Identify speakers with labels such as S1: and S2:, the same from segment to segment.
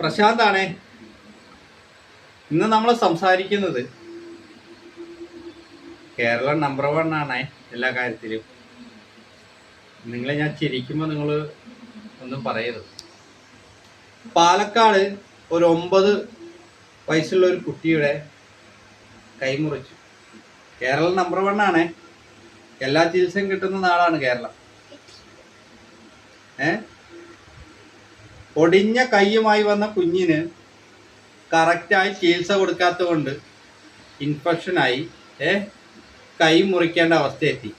S1: പ്രശാന്താണേ ഇന്ന് നമ്മൾ സംസാരിക്കുന്നത് കേരളം നമ്പർ വൺ ആണ് എല്ലാ കാര്യത്തിലും. നിങ്ങളെ ഞാൻ ചിരിക്കുമ്പോൾ നിങ്ങൾ ഒന്നും പറയരുത്. പാലക്കാട് ഒരു ഒമ്പത് വയസ്സുള്ള ഒരു കുട്ടിയുടെ കൈമുറിച്ചു കേരളം നമ്പർ വൺ ആണ്. എല്ലാ ചികിത്സയും കിട്ടുന്ന നാടാണ് കേരളം. ഏ? ഒടിഞ്ഞ കൈയുമായി വന്ന കുഞ്ഞിന് കറക്റ്റായി ചികിത്സ കൊടുക്കാത്തത് കൊണ്ട് ഇൻഫെക്ഷനായി ഏ? കൈ മുറിക്കേണ്ട അവസ്ഥയെത്തി.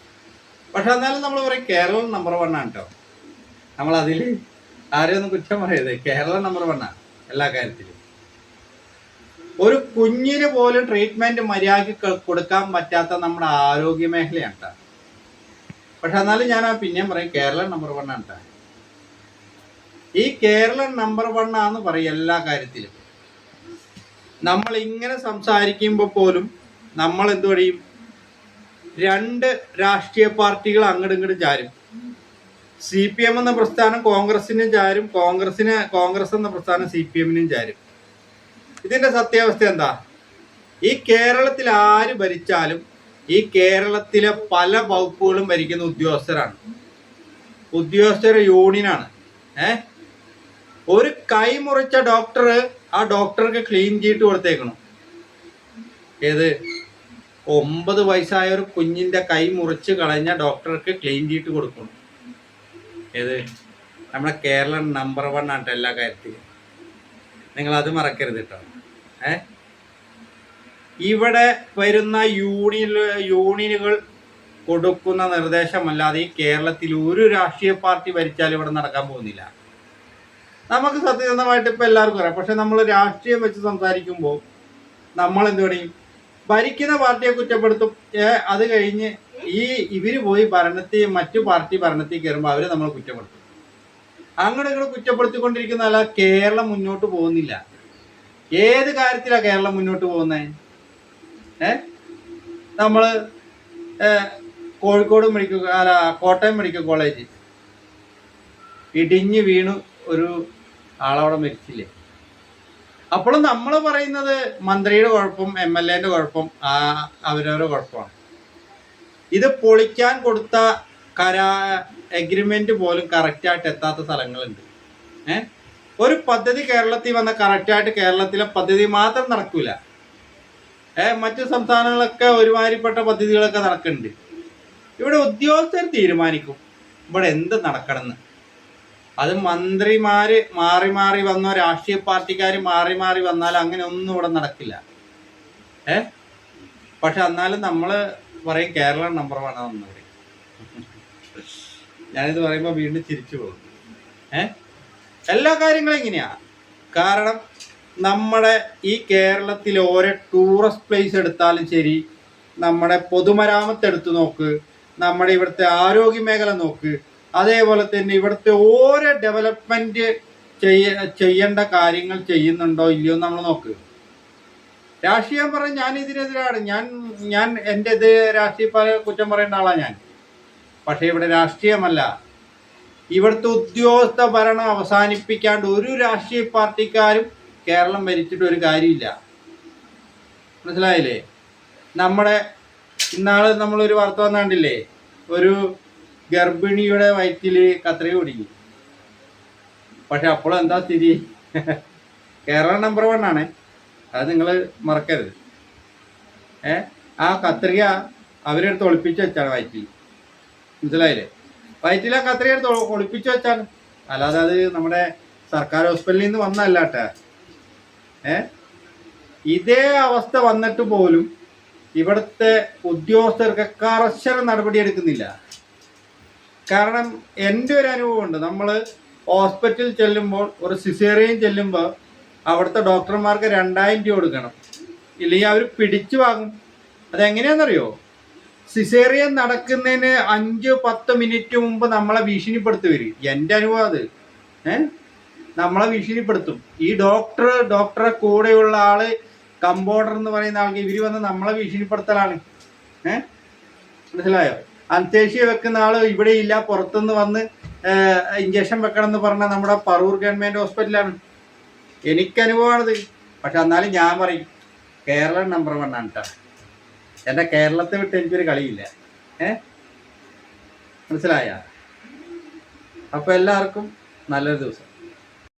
S1: പക്ഷെ എന്നാലും നമ്മൾ പറയും കേരളം നമ്പർ വൺ ആണ് കേട്ടോ നമ്മളതിൽ ആരെയൊന്നും കുറ്റം പറയരുത്. കേരളം നമ്പർ വൺ ആണ് എല്ലാ കാര്യത്തിലും. ഒരു കുഞ്ഞിന് പോലും ട്രീറ്റ്മെന്റ് മര്യാദയ്ക്ക് കൊടുക്കാൻ പറ്റാത്ത നമ്മുടെ ആരോഗ്യ മേഖലയാണ് കേട്ടോ പക്ഷെ എന്നാലും ഞാൻ ആ പിന്നെയും പറയും കേരളം നമ്പർ വൺ ആണ് കേട്ടോ ഈ കേരളം നമ്പർ വൺ ആന്ന് പറയും എല്ലാ കാര്യത്തിലും. നമ്മൾ ഇങ്ങനെ സംസാരിക്കുമ്പോൾ പോലും നമ്മൾ എന്ത് പറയും? രണ്ട് രാഷ്ട്രീയ പാർട്ടികൾ അങ്ങോട്ടും ഇങ്ങോട്ടും ചാരും. സി പി എം എന്ന പ്രസ്ഥാനം കോൺഗ്രസിനും ചാരും കോൺഗ്രസിന് കോൺഗ്രസ് എന്ന പ്രസ്ഥാനം സി പി എമ്മിനും ചാരും. ഇതിന്റെ സത്യാവസ്ഥ എന്താ? ഈ കേരളത്തിൽ ആര് ഭരിച്ചാലും ഈ കേരളത്തിലെ പല വകുപ്പുകളും ഭരിക്കുന്ന ഉദ്യോഗസ്ഥരാണ്. ഉദ്യോഗസ്ഥരുടെ യൂണിയനാണ് ഏ ഒരു കൈ മുറിച്ച ഡോക്ടർ ആ ഡോക്ടർക്ക് ക്ലീൻ ചീട്ട് കൊടുത്തേക്കണം. ഏത്? ഒമ്പത് വയസ്സായ ഒരു കുഞ്ഞിന്റെ കൈ മുറിച്ച് കളഞ്ഞ ഡോക്ടർക്ക് ക്ലീൻ ചീട്ട് കൊടുക്കണം. ഏത്? നമ്മുടെ കേരളം നമ്പർ വൺ ആണ് എല്ലാ കാര്യത്തിലും. നിങ്ങൾ അത് മറക്കരുത് കേട്ടോ ഏ? ഇവിടെ വരുന്ന യൂണിയൻ യൂണിയനുകൾ കൊടുക്കുന്ന നിർദ്ദേശമല്ലാതെ ഈ കേരളത്തിൽ ഒരു രാഷ്ട്രീയ പാർട്ടി ഭരിച്ചാലും ഇവിടെ നടക്കാൻ പോകുന്നില്ല. നമുക്ക് സത്യസന്ധമായിട്ട് ഇപ്പം എല്ലാവർക്കും അറിയാം. പക്ഷെ നമ്മൾ രാഷ്ട്രീയം വെച്ച് സംസാരിക്കുമ്പോൾ നമ്മൾ എന്ത് പറയും ഭരിക്കുന്ന പാർട്ടിയെ കുറ്റപ്പെടുത്തും. അത് കഴിഞ്ഞ് ഈ ഇവർ പോയി ഭരണത്തിൽ മറ്റു പാർട്ടി ഭരണത്തിൽ കയറുമ്പോൾ അവരെ നമ്മൾ കുറ്റപ്പെടുത്തും. അങ്ങോട്ട് ഇങ്ങോട്ട് കുറ്റപ്പെടുത്തിക്കൊണ്ടിരിക്കുന്ന അല്ല കേരളം മുന്നോട്ട് പോകുന്നില്ല. ഏത് കാര്യത്തിലാണ് കേരളം മുന്നോട്ട് പോകുന്നത് ഏ? നമ്മൾ കോഴിക്കോട് മെഡിക്കൽ അല്ല കോട്ടയം മെഡിക്കൽ കോളേജ്. ഇടിഞ്ഞ് വീണു ഒരു ആളവിടെ മരിച്ചില്ലേ? അപ്പോഴും നമ്മൾ പറയുന്നത് മന്ത്രിയുടെ കുഴപ്പം എം എൽ എന്റെ കുഴപ്പം അവരവരുടെ കുഴപ്പമാണ്. ഇത് പൊളിക്കാൻ കൊടുത്ത കരാ എഗ്രിമെന്റ് പോലും കറക്റ്റായിട്ട് എത്താത്ത സ്ഥലങ്ങളുണ്ട്. ഏ? ഒരു പദ്ധതി കേരളത്തിൽ വന്ന കറക്റ്റായിട്ട് കേരളത്തിലെ പദ്ധതി മാത്രം നടക്കൂല. ഏ? മറ്റു സംസ്ഥാനങ്ങളൊക്കെ ഒരുമാതിരിപ്പെട്ട പദ്ധതികളൊക്കെ നടക്കുന്നുണ്ട്. ഇവിടെ ഉദ്യോഗസ്ഥർ തീരുമാനിക്കും. ഇവിടെ എന്ത് നടക്കണമെന്ന്. അത് മന്ത്രിമാര് മാറി മാറി വന്നോ രാഷ്ട്രീയ പാർട്ടിക്കാർ മാറി മാറി വന്നാൽ അങ്ങനെ ഒന്നും ഇവിടെ നടക്കില്ല. ഏ? പക്ഷെ എന്നാലും നമ്മൾ പറയും കേരള നമ്പർ വൺ ആണെന്ന് പറയും. ഞാനിത് പറയുമ്പോൾ വീണ്ടും ചിരിച്ചു പോകും. ഏ? എല്ലാ കാര്യങ്ങളും ഇങ്ങനെയാ. കാരണം നമ്മുടെ ഈ കേരളത്തിൽ ഓരോ ടൂറിസ്റ്റ് പ്ലേസ് എടുത്താലും ശരി നമ്മുടെ പൊതുമരാമത്ത് എടുത്തു നോക്ക് നമ്മുടെ ഇവിടുത്തെ ആരോഗ്യ മേഖല നോക്ക് അതേപോലെ തന്നെ ഇവിടുത്തെ ഓരോ ഡെവലപ്മെന്റ് ചെയ്യ ചെയ്യേണ്ട കാര്യങ്ങൾ ചെയ്യുന്നുണ്ടോ ഇല്ലയോ നമ്മൾ നോക്ക്. രാഷ്ട്രീയം പറഞ്ഞ ഞാൻ ഇതിനെതിരാണ്. ഞാൻ ഞാൻ എന്റെ ഇത് രാഷ്ട്രീയ കുറ്റം പറയേണ്ട ആളാണ് ഞാൻ. പക്ഷേ ഇവിടെ രാഷ്ട്രീയമല്ല. ഇവിടുത്തെ ഉദ്യോഗസ്ഥ ഭരണം അവസാനിപ്പിക്കാണ്ട് ഒരു രാഷ്ട്രീയ പാർട്ടിക്കാരും കേരളം ഭരിച്ചിട്ട് ഒരു കാര്യമില്ല. മനസ്സിലായില്ലേ? നമ്മുടെ ഇന്നാൾ നമ്മളൊരു വാർത്ത വന്നാണ്ടില്ലേ? ഒരു ഗർഭിണിയുടെ വയറ്റിൽ കത്ര കുടിക്കും പക്ഷെ അപ്പോൾ എന്താ സ്ഥിതി? കേരള നമ്പർ വൺ ആണ്. അത് നിങ്ങൾ മറക്കരുത്. ഏ? ആ കത്രിക അവരെടുത്ത് ഒളിപ്പിച്ച് വെച്ചാണ് വയറ്റിൽ മനസ്സിലായില്ലേ? വയറ്റിൽ ആ കത്രിക എടുത്ത് ഒളിപ്പിച്ച് വെച്ചാണ്. അല്ലാതെ അത് നമ്മുടെ സർക്കാർ ഹോസ്പിറ്റലിൽ നിന്ന് വന്നല്ല കേട്ടോ. ഏ? ഇതേ അവസ്ഥ വന്നിട്ട് പോലും ഇവിടുത്തെ ഉദ്യോഗസ്ഥർക്ക് കർശന നടപടി എടുക്കുന്നില്ല. കാരണം എന്റെ ഒരു അനുഭവമുണ്ട്. നമ്മൾ ഹോസ്പിറ്റലിൽ ചെല്ലുമ്പോൾ ഒരു സിസേറിയൻ ചെല്ലുമ്പോൾ അവിടുത്തെ ഡോക്ടർമാർക്ക് രണ്ടായിരം രൂപ കൊടുക്കണം. ഇല്ലെങ്കിൽ അവർ പിടിച്ചു വാങ്ങും. അതെങ്ങനെയാണെന്നറിയോ? സിസേറിയൻ നടക്കുന്നതിന് അഞ്ച് പത്ത് മിനിറ്റ് മുമ്പ് നമ്മളെ ഭീഷണിപ്പെടുത്തി വരും. എന്റെ അനുഭവം അത്. ഏഹ് നമ്മളെ ഭീഷണിപ്പെടുത്തും. ഈ ഡോക്ടർ ഡോക്ടറെ കൂടെയുള്ള ആൾ കമ്പോർഡർ എന്ന് പറയുന്ന ആൾക്ക് ഇവർ വന്ന് നമ്മളെ ഭീഷണിപ്പെടുത്തലാണ്. ഏഹ് മനസ്സിലായോ? അനസ്തേഷ്യ വെക്കുന്ന ആൾ ഇവിടെ ഇല്ല പുറത്തുനിന്ന് വന്ന് ഇഞ്ചക്ഷൻ വെക്കണം എന്ന് പറഞ്ഞാൽ നമ്മുടെ പറവൂർ ഗവൺമെന്റ് ഹോസ്പിറ്റലാണ് എനിക്ക് അനുഭവമാണിത്. പക്ഷെ എന്നാലും ഞാൻ പറയും കേരളം നമ്പർ വൺ ആണ് കേട്ടോ എന്റെ കേരളത്തെ വിട്ട് എനിക്കൊരു കളിയില്ല. ഏ? മനസ്സിലായ? അപ്പോൾ എല്ലാവർക്കും നല്ലൊരു ദിവസം.